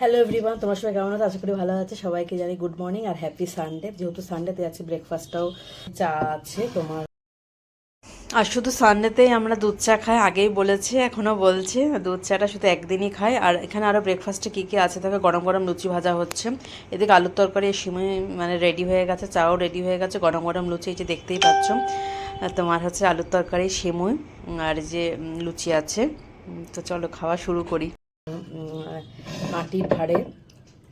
Hello everyone তোমার সবাই কেমন আছো? আশা করি ভালো আছে। সবাইকে জানি গুড মর্নিং আর হ্যাপি সানডে যেহেতু সানডেতে আছে ব্রেকফাস্টটাও চা আছে, তোমার আর শুধু সানডেতেই আমরা দুধ চা খাই। আগেই বলেছি এখনও বলছি, দুধ চাটা শুধু একদিনই খাই। আর এখানে আরও ব্রেকফাস্টে কী কী আছে? থাকে গরম গরম লুচি ভাজা হচ্ছে। এদিকে আলুর তরকারি সিমই মানে রেডি হয়ে গেছে, চাও রেডি হয়ে গেছে। গরম গরম লুচি এই যে দেখতেই পাচ্ছ। তোমার হচ্ছে আলুর তরকারি, সিমুই, আর যে লুচি আছে। তো চলো, খাওয়া শুরু করি। মাটির ভাড়ে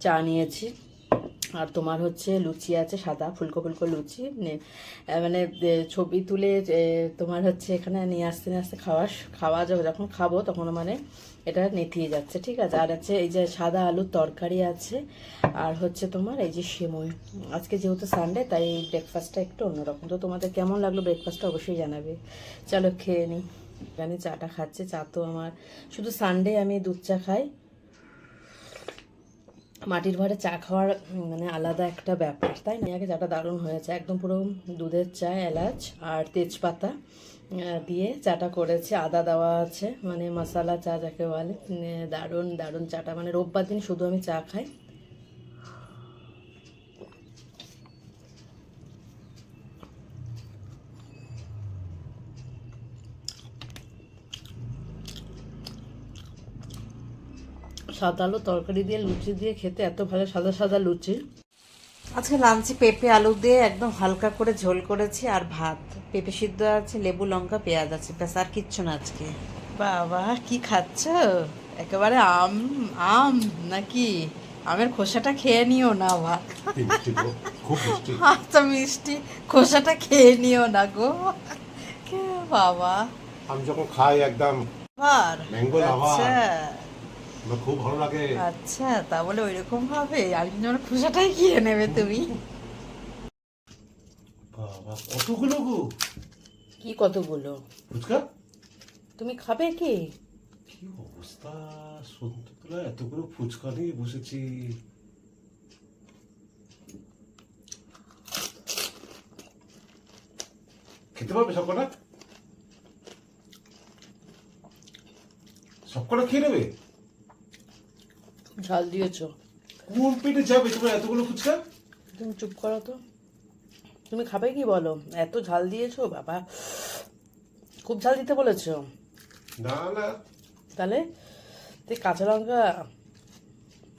চা নিয়েছি। আর তোমার হচ্ছে লুচি আছে, সাদা ফুলকো ফুলকো লুচি। মানে ছবি তুলে তোমার হচ্ছে এখানে নিয়ে আসতে নিয়ে আসতে খাওয়া খাওয়া যাবে যখন খাব তখন মানে এটা নেতিয়ে যাচ্ছে, ঠিক আছে? আর আছে এই যে সাদা আলুর তরকারি আছে, আর হচ্ছে তোমার এই যে সেমই। আজকে যেহেতু সানডে তাই ব্রেকফাস্টটা একটু অন্যরকম। তো তোমাদের কেমন লাগল ব্রেকফাস্টটা অবশ্যই জানাবে। চলো খেয়ে নিই এখানে চাটা খাচ্ছে চা তো আমার। শুধু সানডে আমি দুধ চা খাই। মাটির ভাড়ে চা খাওয়ার মানে আলাদা একটা ব্যাপার তাই না? আগে চাটা দারুণ হয়েছে। একদম পুরো দুধের চা এলাচ আর তেজপাতা দিয়ে চাটা করেছে। আদা দেওয়া আছে মানে মশালা চা যাকে বলে। উম, দারুণ দারুণ চাটা। মানে রোববার দিন শুধু আমি চা খাই। সাদা আলু তরকারি দিয়ে লুচি দিয়ে খেতে এত ভালো সাদা সাদা লুচি। আজকে লাঞ্চে পেঁপে আলু দিয়ে একদম হালকা করে ঝোল করেছি আর ভাত। পেঁপে সিদ্ধ আছে লেবু লঙ্কা পেঁয়াজ আছে ব্যাস আর কিচ্ছু না আজকে। বাবা কি খাচ্ছ? একেবারে আম আম নাকি? আমের খোসাটা খেয়ে নিও না ভাত মিষ্টি মিষ্টি। আচ্ছা মিষ্টি খোসাটা খেয়ে নিও না গো। কে বাবা? আমি যখন খাই একদম ম্যাঙ্গো লাভা আচ্ছা। আমার খুব ভালো লাগে। আচ্ছা তা বলে ওই রকম ভাবে আর কিন্তু খোসাটাই খেয়ে নেবে তুমি। বাবা কতগুলো গো? কি কতগুলো? ফুচকা? তুমি খাবে কি? কি অবস্থা? সন্ধ্যেবেলা এতগুলো ফুচকা নিয়ে বসেছি। খেতে পারবে সবকটা? সবকটা খেয়ে নেবে? ঝাল দিয়েছ। কোন পেটে যাবে তোমরা এতগুলো ফুচকা? তুমি চুপ করো তো। তুমি খাবে কি বলো? এত ঝাল দিয়েছ বাবা। খুব ঝাল দিতে বলেছ। না না। তাহলে তুই কাঁচা লঙ্কা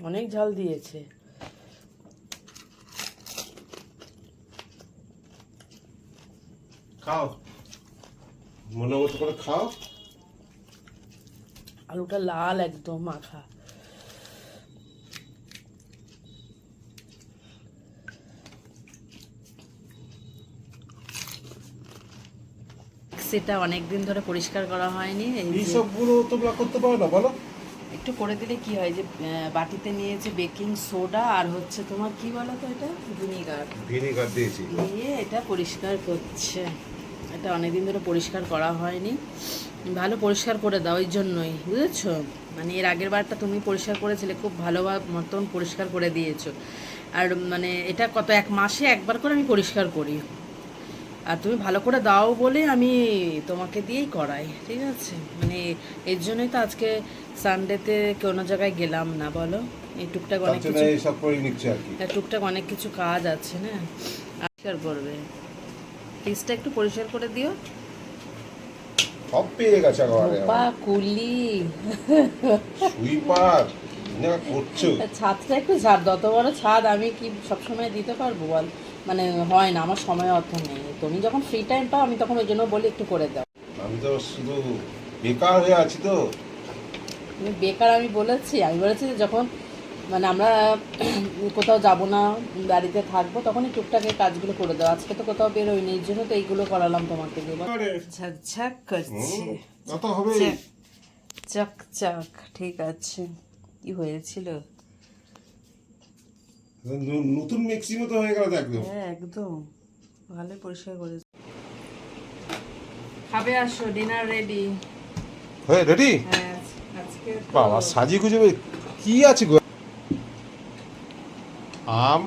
অনেক ঝাল দিয়েছে। খাও। মনে মতো করে খাও। আলুটা লাল একদম মাখা। সেটা অনেক দিন ধরে পরিষ্কার করা হয়নি এই যে এইসবগুলো তোমরা করতে পারো না বলো। একটু করে দিলে কি হয় যে বাটিতে নিয়েছে বেকিং সোডা আর হচ্ছে তোমার কি বলো তো এটা? ভিনিগার। ভিনেগার দিয়েছি। দিয়ে এটা পরিষ্কার করছে। এটা অনেকদিন ধরে পরিষ্কার করা হয়নি। ভালো পরিষ্কার করে দাও ওই জন্যই বুঝেছ? মানে এর আগের বারটা তুমি পরিষ্কার করেছিলে খুব ভালো মতন পরিষ্কার করে দিয়েছ। আর মানে এটা কত এক মাসে একবার করে আমি পরিষ্কার করি। আর তুমি ভালো করে দাও বলে আমি তোমাকে দিয়েই করাই ঠিক আছে? মানে এর জন্যই তো আজকে সানডেতে কোনো জায়গায় গেলাম না বলো? এই টুকটাক অনেক কিছু টুকটাক অনেক কিছু কাজ আছে না? পরিষ্কার করবে। ফ্রিজটা একটু পরিষ্কার করে দিও। সব পেয়ে গেছে একেবারে কুলি। সুইপার করছ? ছাদটা একটু ঝাড় দত বড় ছাদ আমি কি সবসময় দিতে পারব বল? মানে হয় না আমার সময় অর্থ নেই। তুমি যখন ফ্রি টাইম পাও আমি তখন ওই জন্য বলি একটু করে দাও। আমি তো শুধু বেকার হয়ে আছি তো। তুমি বেকার আমি বলেছি আমি বলেছি যে যখন মানে আমরা কোথাও যাব না বাড়িতে থাকব তখনই টুকটাক এই কাজগুলো করে দাও। আজকে তো কোথাও বেরোয়নি এর জন্য তো এইগুলো করালাম তোমাকে দিয়ে। ঝকঝক করছে। হবে চক চক ঠিক আছে। কি হয়েছিল? নতুন মিক্সি মতো হয়ে গেল একদম। হ্যাঁ একদম। ভালো পরিষ্কার করেছে। খাবে আসো ডিনার রেডি হয়ে রেডি হ্যাঁ আজকে বাবা সাজি গুজে কি আছে গো? আম?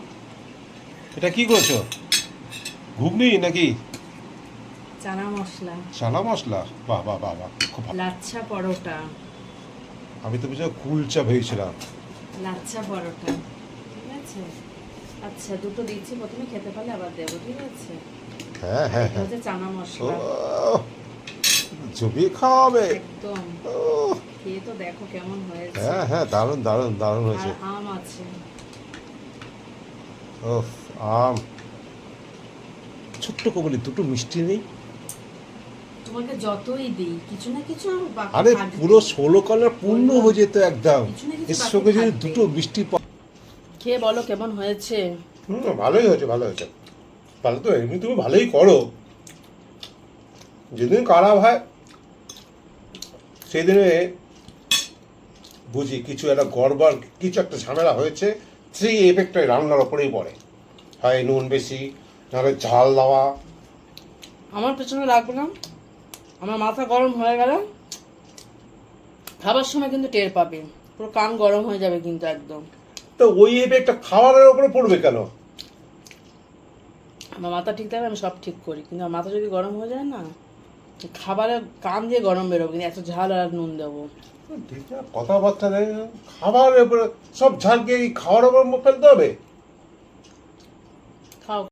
এটা কি করছ? ঘুগনি নাকি? চানা মশলা। চানা মশলা? বাহ বাহ বাহ বাহ খুব ভালো। লাচ্ছা পরোটা। আমি তো বুঝে কুলচা ভেবেছিলাম। লাচ্ছা পরোটা। আছে? আচ্ছা দুটো দিচ্ছি প্রথমে খেতে পারলে আবার দেবো ঠিক আছে? হ্যাঁ হ্যাঁ এটা হ্যাঁ হচ্ছে চানা ও মশলা জমিয়ে খাওয়াবে। একদম। খেয়ে তো দেখো কেমন হয়েছে। হ্যাঁ হ্যাঁ দারুণ দারুণ দারুণ হয়েছে। আম আছে। ও আম। ছোট্ট কবলি দুটো মিষ্টি নেই? তোমাকে যতই দিই কিছু না কিছু আরে পুরো ষোলো কালার পূর্ণ হয়ে যেত একদম। এর সঙ্গে যদি দুটো মিষ্টি খেয়ে বলো কেমন হয়েছে? হুম ভালোই হয়েছে ভালো হয়েছে। তাহলে তো এমনি তুমি ভালোই করো। যেদিন খারাপ হয় সেদিনে বুঝি কিছু একটা গড়বড় কিছু একটা ঝামেলা হয়েছে সেই এফেক্টটা রান্নার ওপরেই পড়ে। হয় নুন বেশি নাহলে ঝাল দেওয়া। আমার পেছনে রাখব না। আমার মাথা গরম হয়ে গেল খাবার সময় কিন্তু টের পাবে। পুরো কান গরম হয়ে যাবে কিন্তু একদম। তো ওই এফেক্টটা খাবারের উপরে পড়বে কেন? আমার মাথা ঠিক থাকবে আমি সব ঠিক করি কিন্তু আমার মাথা যদি গরম হয়ে যায় না খাবারের কান দিয়ে গরম বেরোবে কিন্তু এত ঝাল আর নুন দেবো। ঠিক কথাবার্তা নেই খাবারের উপরে সব ঝালকে এই খাওয়ার ওপর ফেলতে হবে?